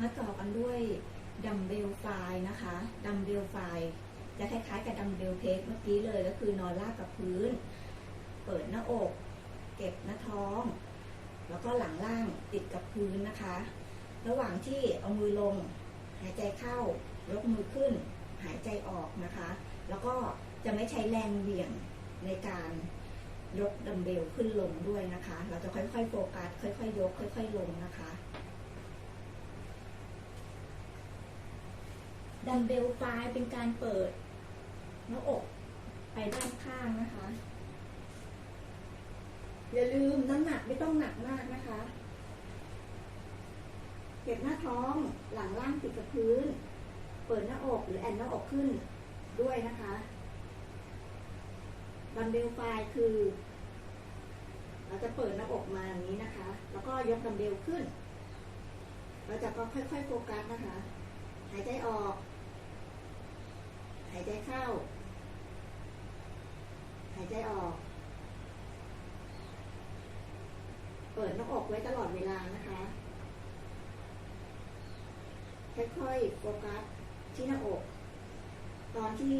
มาต่อกันด้วยดัมเบลไฟล์นะคะดัมเบลไฟล์จะคล้ายๆกับดัมเบลเพกเมื่อกี้เลยก็คือนอนราบกับพื้น เปิดหน้าอก เก็บหน้าท้อง แล้วก็หลังล่างติดกับพื้นนะคะ ระหว่างที่เอามือลง หายใจเข้ายกมือขึ้น หายใจออกนะคะ แล้วก็จะไม่ใช้แรงเหวี่ยงในการยกดัมเบลขึ้นลงด้วยนะคะ เราจะค่อยๆโฟกัสค่อยๆยก ค่อยๆลงนะคะ ดัมเบลฟล์เป็นการเปิดหน้าอกไปด้านข้างนะคะ อย่าลืมน้ำหนักไม่ต้องหนักมากนะคะเก็บหน้าท้องหลังล่างติดกับพื้น เปิดหน้าอกหรือแอนหน้าอกขึ้นด้วยนะคะดัมเบลฟล์คือ เราจะเปิดหน้าอกมาอย่างนี้นะคะ แล้วก็ยกดัมเบลขึ้นเราจะก็ค่อยๆโฟกัสนะคะ หายใจออก ใจเข้า หายใจออก เปิดหน้าอกไว้ตลอดเวลานะคะ ค่อยๆโฟกัสที่หน้าอก ตอนที่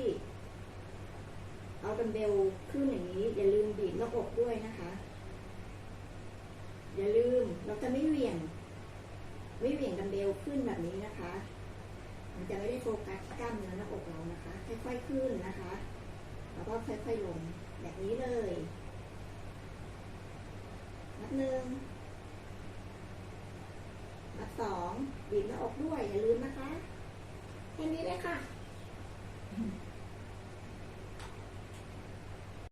เอาดัมเบลขึ้นอย่างนี้ อย่าลืมบีบหน้าอกด้วยนะคะ อย่าลืมเราจะไม่เหวี่ยง ไม่เหวี่ยงดัมเบลขึ้นแบบนี้นะคะ จะไม่ได้โฟกัสกล้ามเนื้อหน้าอกเรานะคะ ค่อยๆขึ้นนะคะ แล้วก็ค่อยๆลงแบบนี้เลยนับหนึ่งนับสองบีบหน้าอกด้วยอย่าลืมนะคะแค่นี้เลยค่ะ